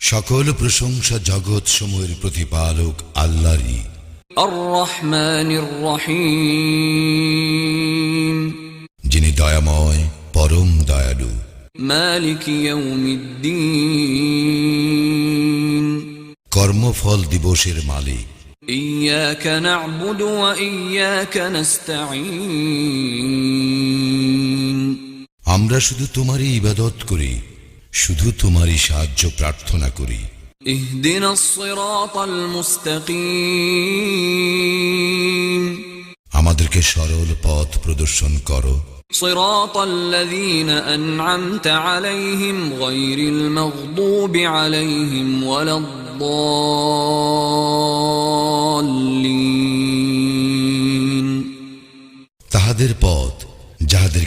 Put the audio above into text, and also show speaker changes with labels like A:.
A: সকল প্রশংসা জগৎ সময়ের প্রতিপালক
B: আল্লাহরি
A: যিনি দয়াময় পরম দয়ালু। কর্মফল দিবসের মালিক।
B: ইয়া কেন আবুদু ইয়া কানাস্তাইন
A: আমরা শুধু তোমারই ইবাদত করি শুধু তোমারই সাহায্য প্রার্থনা করি
B: اهدنا الصراط المستقيم
A: আমাদেরকে সরল পথ প্রদর্শন করো
B: صراط الذين أنعمت عليهم غير المغضوب عليهم ولا الضالين
A: তাহাদের পথ যাহাদের